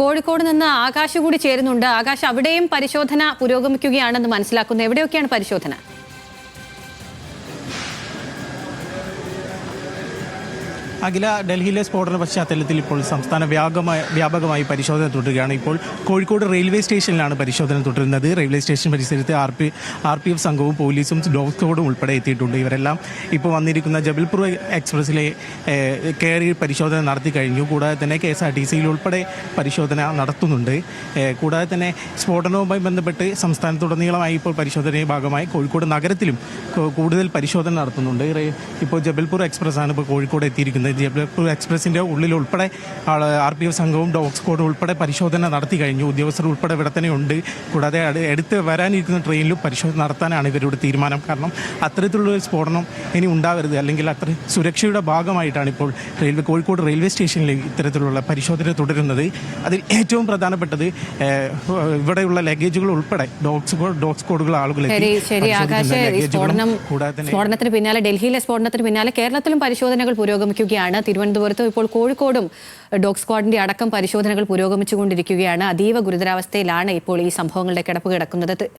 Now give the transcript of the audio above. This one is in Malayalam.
കോഴിക്കോട് നിന്ന് ആകാശ് കൂടി ചേരുന്നുണ്ട്. ആകാശ് അവിടെയും പരിശോധന പുരോഗമിക്കുകയാണെന്ന് മനസ്സിലാക്കുന്നു. എവിടെയൊക്കെയാണ് പരിശോധന? അഖില ഡൽഹിയിലെ സ്ഫോടന പശ്ചാത്തലത്തിൽ ഇപ്പോൾ സംസ്ഥാന വ്യാപകമായി വ്യാപകമായി പരിശോധന തുടരുകയാണ്. ഇപ്പോൾ കോഴിക്കോട് റെയിൽവേ സ്റ്റേഷനിലാണ് പരിശോധന തുടരുന്നത്. റെയിൽവേ സ്റ്റേഷൻ പരിസരത്ത് R P R P F സംഘവും പോലീസും ഡോഗ് സ്ക്വാഡും ഉൾപ്പെടെ എത്തിയിട്ടുണ്ട്. ഇവരെല്ലാം ഇപ്പോൾ വന്നിരിക്കുന്ന ജബൽപൂർ എക്സ്പ്രസ്സിലെ കയറി പരിശോധന നടത്തി കഴിഞ്ഞു. കൂടാതെ തന്നെ കെ എസ് ആർ ടി സിയിൽ ഉൾപ്പെടെ പരിശോധന നടത്തുന്നുണ്ട്. കൂടാതെ തന്നെ സ്ഫോടനവുമായി ബന്ധപ്പെട്ട് സംസ്ഥാനത്തുടനീളമായി ഇപ്പോൾ പരിശോധനയുടെ ഭാഗമായി കോഴിക്കോട് നഗരത്തിലും കൂടുതൽ പരിശോധന നടത്തുന്നുണ്ട്. ഇപ്പോൾ ജബൽപൂർ എക്സ്പ്രസ് ആണ് ഇപ്പോൾ കോഴിക്കോട് എത്തിയിരിക്കുന്നത്. ജബൽപൂർ എക്സ്പ്രസിന്റെ ഉള്ളിൽ ഉൾപ്പെടെ ആർ പി എഫ് സംഘവും ഡോഗ് സ്ക്വാഡും ഉൾപ്പെടെ പരിശോധന നടത്തി കഴിഞ്ഞു. ഉദ്യോഗസ്ഥർ ഉൾപ്പെടെ ഇവിടെ തന്നെ ഉണ്ട്. കൂടാതെ എടുത്ത് വരാനിരിക്കുന്ന ട്രെയിനിലും പരിശോധന നടത്താനാണ് ഇവരുടെ തീരുമാനം. കാരണം അത്തരത്തിലുള്ള സ്ഫോടനം ഇനി ഉണ്ടാവരുത്. അല്ലെങ്കിൽ അത്ര സുരക്ഷയുടെ ഭാഗമായിട്ടാണ് ഇപ്പോൾ റെയിൽവേ കോഴിക്കോട് റെയിൽവേ സ്റ്റേഷനിൽ ഇത്തരത്തിലുള്ള പരിശോധന തുടരുന്നത്. അതിൽ ഏറ്റവും പ്രധാനപ്പെട്ടത് ഇവിടെയുള്ള ലഗേജുകൾ ഉൾപ്പെടെ ഡോഗ്സ് ഡോഗ് സ്ക്വാഡുകൾ ആളുകൾ സ്ഫോടനത്തിന് പിന്നാലെ ഡൽഹിയിലെ സ്ഫോടനത്തിന് പിന്നാലെ കേരളത്തിലും പരിശോധനകൾ പുരോഗമിക്കുകയാണ് തിരുവനന്തപുരത്തും ഇപ്പോൾ കോഴിക്കോടും ഡോഗ് സ്ക്വാഡിന്റെ അടക്കം പരിശോധനകൾ പുരോഗമിച്ചുകൊണ്ടിരിക്കുകയാണ്. അതീവ ഗുരുതരാവസ്ഥയിലാണ് ഇപ്പോൾ ഈ സംഭവങ്ങളുടെ കിടപ്പ് കിടക്കുന്നത്.